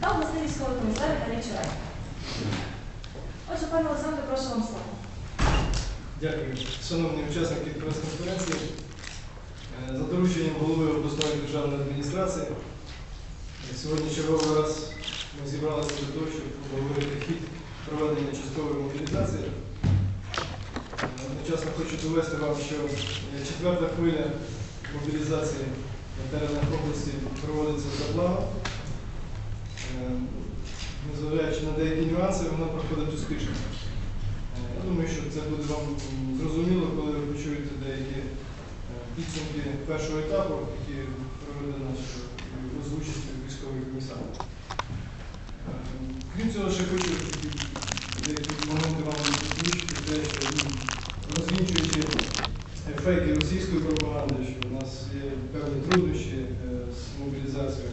та обласний військовий комісар Віталій. Отже, пане Олександре, прошу вам слово. Дякую. Шановні учасники прес-конференції, е, за дорученням голови обласної державної адміністрації, сьогодні черговий раз ми зібралися для того, щоб обговорити хід проведення часткової мобілізації. Е, Одночасно хочу довести вам, що е, четверта хвиля мобілізації на теренах області проводиться за планом. Е, Незважаючи на деякі нюанси, вона проходить успішно. Е, Я думаю, що це буде вам зрозуміло, коли ви почуєте деякі е, підсумки першого етапу, які провели наші військових комісарів. Е, Крім цього, ще хочу деякі моменти вам озвучити, те, що розвінчуючи фейки російської пропаганди, що у нас є певні труднощі з мобілізацією.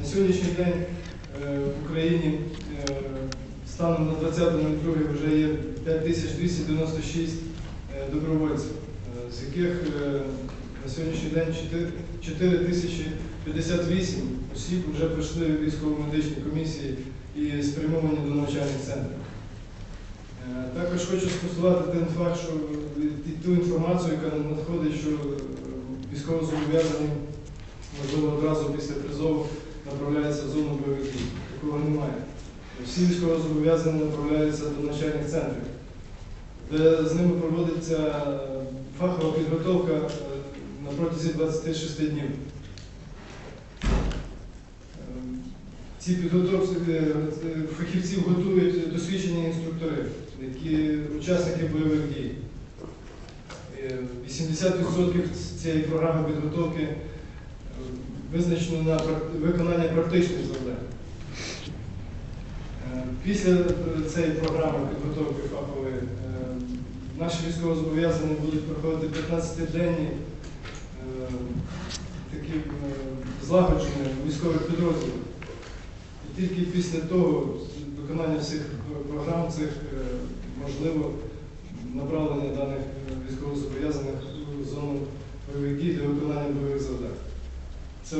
На сьогоднішній день в Україні е, станом на 20.02 вже є 5296 е, добровольців, е, з яких е, на сьогоднішній день 4058 осіб вже пройшли військово-медичні комісії і спрямовані до навчальних центрів. Е, Також хочу спростувати той факт, що ту інформацію, яка надходить, що е, військовозобов'язані, можливо, одразу після призову направляються в зону бойових дій. Такого немає. Всі військовозобов'язані направляються до навчальних центрів, де з ними проводиться е, фахова підготовка е, на протязі 26 днів. Е, Ці підготовці фахівців готують досвідчені інструктори, які учасники бойових дій. Е, 80% цієї програми підготовки визначено на виконання практичних завдань. Е, Після е, цієї програми підготовки фахової е, наші військовозобов'язані будуть проходити 15-денні е, такі злагодження військових підрозділів. І тільки після того виконання всіх програм цих можливо направлення даних військовозобов'язаних у зону бойових дій для виконання бойових завдань. Це,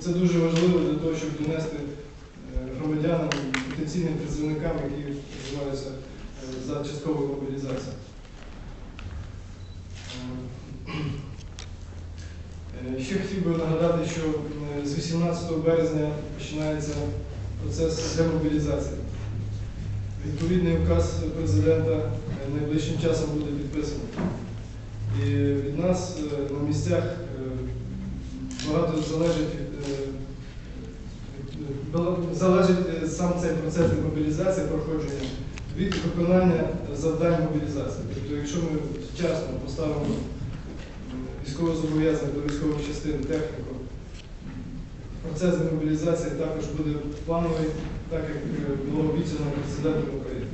це, дуже важливо для того, щоб донести е, громадянам, потенційним призовникам, які вживаються е, за частковою мобілізацією. Е, Ще хотів би нагадати, що з 18 березня починається процес демобілізації. Відповідний указ президента найближчим часом буде підписаний. І від нас на місцях багато залежить від, е, бала- залежить е, сам цей процес демобілізації, проходження від виконання завдань мобілізації. Тобто, якщо ми вчасно поставимо військовозобов'язаних до військових частин техніку, процес демобілізації також буде плановий, так як е, було обіцяно президентом України.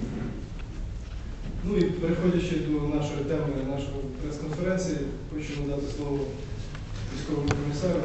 Ну і переходячи до нашої теми нашої прес-конференції, хочу надати слово військовому комісару.